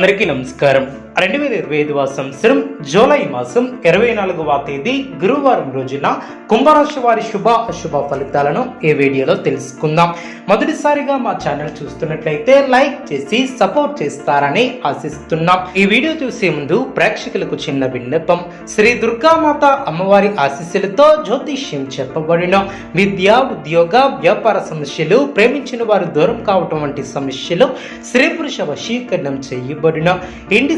అందరికీ నమస్కారం రెండు వేల ఇరవై ఐదవ సంవత్సరం జూలై మాసం ఇరవై నాలుగవ తేదీ గురువారం రోజున కుంభరాశి వారి శుభ అశుభ ఫలితాలను ఈ వీడియోలో తెలుసుకుందాం. మొదటిసారిగా మా ఛానల్ చూస్తున్నట్లయితే లైక్ చేసి సపోర్ట్ చేస్తారని ఆశిస్తున్నాం. ఈ వీడియో చూసే ముందు ప్రేక్షకులకు చిన్న విన్నపం. శ్రీ దుర్గామాత అమ్మవారి ఆశీస్సులతో జ్యోతిష్యం చెప్పబడిన విద్య ఉద్యోగ వ్యాపార సమస్యలు ప్రేమించిన వారు దూరం కావటం వంటి సమస్యలు స్త్రీ పురుష వశీకరణం చేయబడిన ఇంటి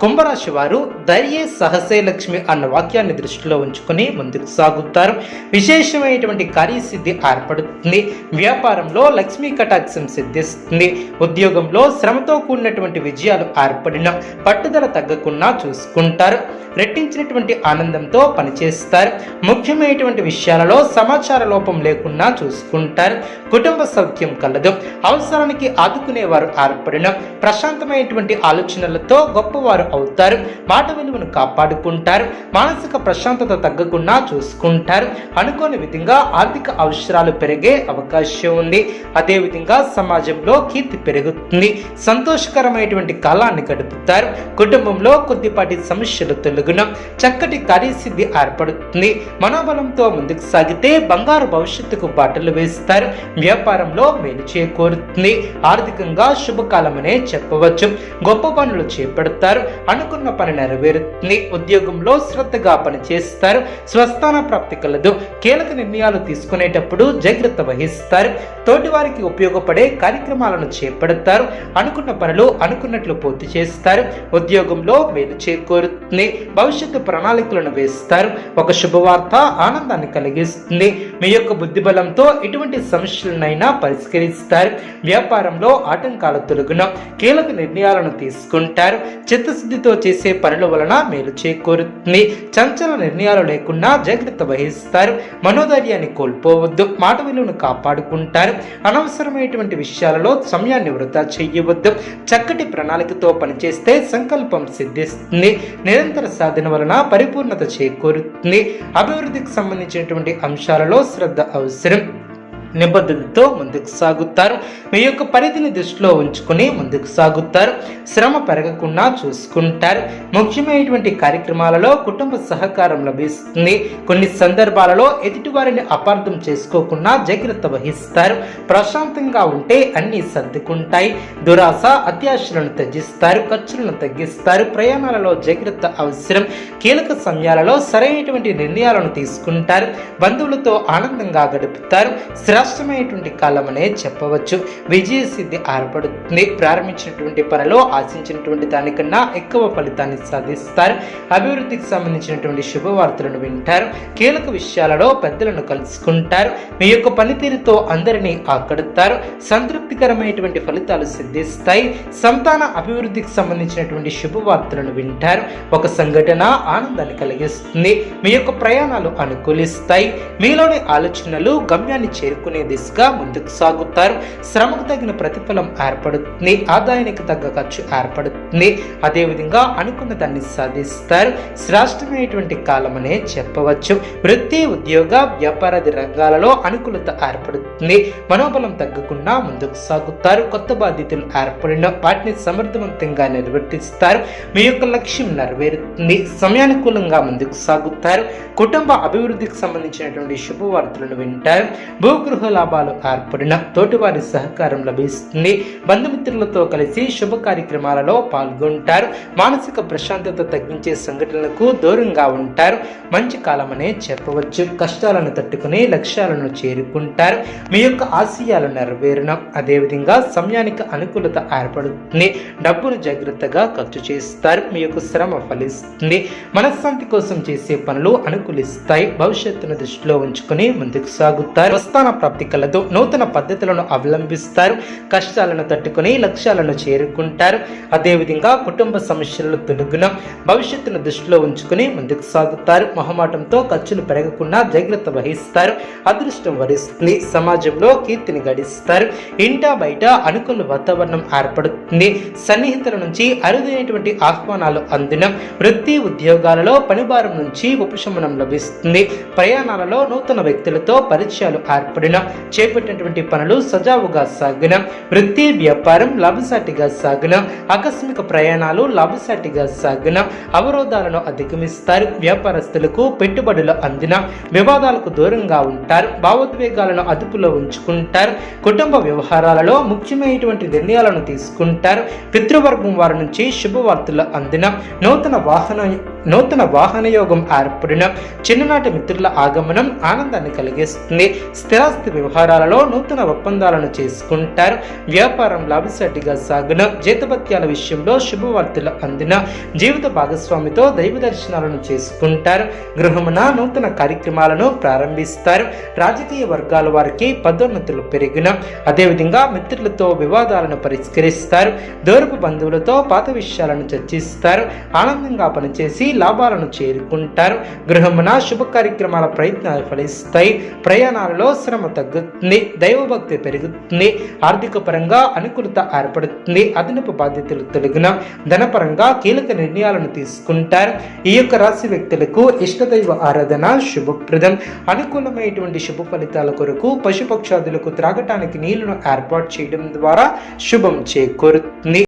కుంభరాశి వారు ధైర్యే సహసే లక్ష్మి అన్న వాక్యాన్ని దృష్టిలో ఉంచుకొని ముందుకు సాగుతారు. విశేషమైనటువంటి కార్యసిద్ధి ఏర్పడుతుంది. వ్యాపారంలో లక్ష్మీ కటాక్షం సిద్ధిస్తుంది. ఉద్యోగంలో శ్రమతో కూడినటువంటి విజయాలు ఏర్పడిన పట్టుదల తగ్గకుండా చూసుకుంటారు. రెట్టించినటువంటి ఆనందంతో పనిచేస్తారు. ముఖ్యమైనటువంటి విషయాలలో సమాచార లోపం లేకుండా చూసుకుంటారు. కుటుంబ సౌఖ్యం కలదు. అవసరానికి ఆదుకునేవారు ఏర్పడిన ప్రశాంతమైనటువంటి ఆలోచనలతో గొప్పవారు అవుతారు మాట విలువను కాపాడుకుంటారు మానసిక ప్రశాంతత తగ్గకుండా చూసుకుంటారు. అనుకోని విధంగా ఆర్థిక అవసరాలు పెరిగే అవకాశం ఉంది. అదేవిధంగా సమాజంలో కీర్తి పెరుగుతుంది. సంతోషకరమైనటువంటి కాలాన్ని గడుపుతారు. కుటుంబంలో కొద్దిపాటి సమస్యలు తొలగిన. చక్కటి కార్యసిద్ధి ఏర్పడుతుంది. మనోబలంతో ముందుకు సాగితే బంగారు భవిష్యత్తుకు బాటలు వేస్తారు. వ్యాపారంలో మేలు చేకూరుతుంది. ఆర్థికంగా శుభకాలమనే చెప్పవచ్చు. గొప్ప పనులు చేపడతారు. అనుకున్న పని నెరవేరుతుంది ఉద్యోగంలో శ్రద్ధగా పనిచేస్తారు. స్వస్థాన ప్రాప్తి కలదు. కీలక నిర్ణయాలు తీసుకునేటప్పుడు జాగ్రత్త వహిస్తారు. తోటి వారికి ఉపయోగపడే కార్యక్రమాలను చేపడతారు. అనుకున్న పనులు అనుకున్నట్లు పూర్తి చేస్తారు. ఉద్యోగంలో మేలు చేకూరుతుంది. భవిష్యత్తు ప్రణాళికలను వేస్తారు. ఒక శుభవార్త ఆనందాన్ని కలిగిస్తుంది. మీ యొక్క బుద్ధి బలంతో ఎటువంటి సమస్యలనైనా పరిష్కరిస్తారు. వ్యాపారంలో ఆటంకాల తొలగున కీలక నిర్ణయాలను తీసుకుంటారు. చిత్తశుద్ధితో చేసే పనుల వలన మేలు చేకూరుతుంది. చంచల నిర్ణయాలు లేకుండా జాగ్రత్త వహిస్తారు. మనోధైర్యాన్ని కోల్పోవద్దు. మాట విలువను కాపాడుకుంటారు. అనవసరమైనటువంటి విషయాలలో సమయాన్ని వృధా చేయవద్దు. చక్కటి ప్రణాళికతో పనిచేస్తే సంకల్పం సిద్ధిస్తుంది. నిరంతర సాధన వలన పరిపూర్ణత చేకూరుతుంది. అభివృద్ధికి సంబంధించినటువంటి అంశాలలో శ్రద్ధ అవసరం నిబద్ధతతో ముందుకు సాగుతారు. మీ యొక్క పరిధిని దృష్టిలో ఉంచుకుని ముందుకు సాగుతారు. శ్రమ పెరగకుండా చూసుకుంటారు. ముఖ్యమైనటువంటి కార్యక్రమాలలో కుటుంబ సహకారం లభిస్తుంది. కొన్ని సందర్భాలలో ఎదుటివారిని అపార్థం చేసుకోకుండా జాగ్రత్త వహిస్తారు. ప్రశాంతంగా ఉంటే అన్ని సర్దుకుంటాయి. దురాశ అత్యాశలను తగ్గిస్తారు ఖర్చులను తగ్గిస్తారు. ప్రయాణాలలో జాగ్రత్త అవసరం. కీలక సమయాలలో సరైనటువంటి నిర్ణయాలను తీసుకుంటారు. బంధువులతో ఆనందంగా గడుపుతారు. శ్రమ కాలం అనే చెప్పవచ్చు. విజయ సిద్ధి ఏర్పడుతుంది ప్రారంభించినటువంటి పనిలో ఆశించినటువంటి దానికన్నా ఎక్కువ ఫలితాన్ని సాధిస్తారు. అభివృద్ధికి సంబంధించినటువంటి శుభవార్తలను వింటారు. కీలక విషయాలలో పెద్దలను కలుసుకుంటారు. మీ యొక్క పనితీరుతో అందరినీ ఆకడుతారు. సంతృప్తికరమైనటువంటి ఫలితాలు సిద్ధిస్తాయి. సంతాన అభివృద్ధికి సంబంధించినటువంటి శుభవార్తలను వింటారు. ఒక సంఘటన ఆనందాన్ని కలిగిస్తుంది. మీ యొక్క ప్రయాణాలు అనుకూలిస్తాయి. మీలోని ఆలోచనలు గమ్యాన్ని చేరుకునే దిశగా ముందుకు సాగుతారు. శ్రమకు తగిన ప్రతిఫలం ఏర్పడుతుంది. ఆదాయానికి తగ్గ ఖర్చు ఏర్పడుతుంది. అదేవిధంగా అనుకున్న దాన్ని సాధిస్తారు. శ్రేష్టమైనటువంటి కాలమనే చెప్పవచ్చు. వృత్తి ఉద్యోగ వ్యాపారాది రంగాలలో అనుకూలత ఏర్పడుతుంది. మనోబలం తగ్గకుండా ముందుకు సాగుతారు. కొత్త బాధ్యతలు ఏర్పడిన వాటిని సమర్థవంతంగా నిర్వర్తిస్తారు. మీ యొక్క లక్ష్యం నెరవేరుతుంది. సమయానుకూలంగా ముందుకు సాగుతారు. కుటుంబ అభివృద్ధికి సంబంధించినటువంటి శుభవార్తలను వింటారు. భూగృహ లాభాలు ఏర్పడిన తోటివారి సహకారం లభిస్తుంది. బంధుమిత్రులతో కలిసి శుభ కార్యక్రమాలలో పాల్గొంటారు. మానసిక ప్రశాంతత తగ్గించే సంఘటనలకు దూరంగా ఉంటారు. మంచి కాలమనే చెప్పవచ్చు. కష్టాలను తట్టుకుని లక్ష్యాలను చేరుకుంటారు. మీ యొక్క ఆశయాలు నెరవేరడం అదేవిధంగా సమయానికి అనుకూలత ఏర్పడుతుంది. డబ్బును జాగ్రత్తగా ఖర్చు చేస్తారు. మీ యొక్క శ్రమ ఫలిస్తుంది. మనశ్శాంతి కోసం చేసే పనులు అనుకూలిస్తాయి. భవిష్యత్తును దృష్టిలో ఉంచుకొని ముందుకు సాగుతారు. ప్రస్థాన ప్రాప్తి కలదు నూతన పద్ధతులను అవలంబిస్తారు. కష్టాలను తట్టుకొని లక్ష్యాలను చేరుకుంటారు. అదేవిధంగా కుటుంబ సమస్యలను తొలగిన భవిష్యత్తును దృష్టిలో ఉంచుకుని ముందుకు సాగుతారు. మొహమాటంతో ఖర్చులు పెరగకుండా జాగ్రత్త వహిస్తారు. అదృష్టం వరిస్తుంది. సమాజంలో కీర్తిని గడిస్తారు. ఇంటా బయట అనుకూల వాతావరణం ఏర్పడుతుంది. సన్నిహితుల నుంచి అరుదైనటువంటి ఆహ్వానాలు అందిన వృత్తి ఉద్యోగాలలో పనిభారం నుంచి ఉపశమనం లభిస్తుంది. ప్రయాణాలలో నూతన వ్యక్తులతో పరిచయాలు ఏర్పడిన చేపట్టినటువంటి పనులు సజావుగా సాగిన వృత్తి వ్యాపారం లాభసాటిగా సాగిన ఆకస్మిక ప్రయాణాలు లాభసాటిగా సాగిన అవరోధాలను అధిగమిస్తారు. వ్యాపారస్తులకు పెట్టుబడులు అందిన వివాదాలకు దూరంగా ఉంటారు. భావోద్వేగాలను అదుపులో ఉంచుకుంటారు. కుటుంబ వ్యవహారాలలో ముఖ్యమైనటువంటి నిర్ణయాలను తీసుకుంటారు. పితృవర్గం వారి నుంచి శుభవార్తలు అందిన నూతన వాహన నూతన వాహనయోగం ఏర్పడిన చిన్ననాటి మిత్రుల ఆగమనం ఆనందాన్ని కలిగిస్తుంది. స్థిరాస్తి వ్యవహారాలలో నూతన ఒప్పందాలను చేసుకుంటారు. వ్యాపారం లాభసాటిగా సాగున జీతభత్యాల విషయంలో శుభవార్తలు అందిన జీవిత భాగస్వామితో దైవ దర్శనాలను చేసుకుంటారు. గృహమున నూతన కార్యక్రమాలను ప్రారంభిస్తారు. రాజకీయ వర్గాల వారికి పదోన్నతులు పెరిగిన అదేవిధంగా మిత్రులతో వివాదాలను పరిష్కరిస్తారు. దూరపు బంధువులతో పాత విషయాలను చర్చిస్తారు. ఆనందంగా పనిచేసి లాభాలను చేరుకుంటారు. గృహమున శుభ కార్యక్రమాల ప్రయత్నాలు ఫలిస్తాయి. ప్రయాణాలలో శ్రమ తగ్గుతుంది. దైవభక్తి పెరుగుతుంది. ఆర్థిక పరంగా అనుకూలత ఏర్పడుతుంది. అదనపు బాధ్యతలు తొలగిన ధనపరంగా కీలక నిర్ణయాలను తీసుకుంటారు. ఈ యొక్క రాశి వ్యక్తులకు ఇష్టదైవ ఆరాధన శుభప్రదం. అనుకూలమైనటువంటి శుభ ఫలితాల కొరకు పశుపక్షాదులకు త్రాగటానికి నీళ్ళను ఏర్పాటు చేయడం ద్వారా శుభం చేకూరుతుంది.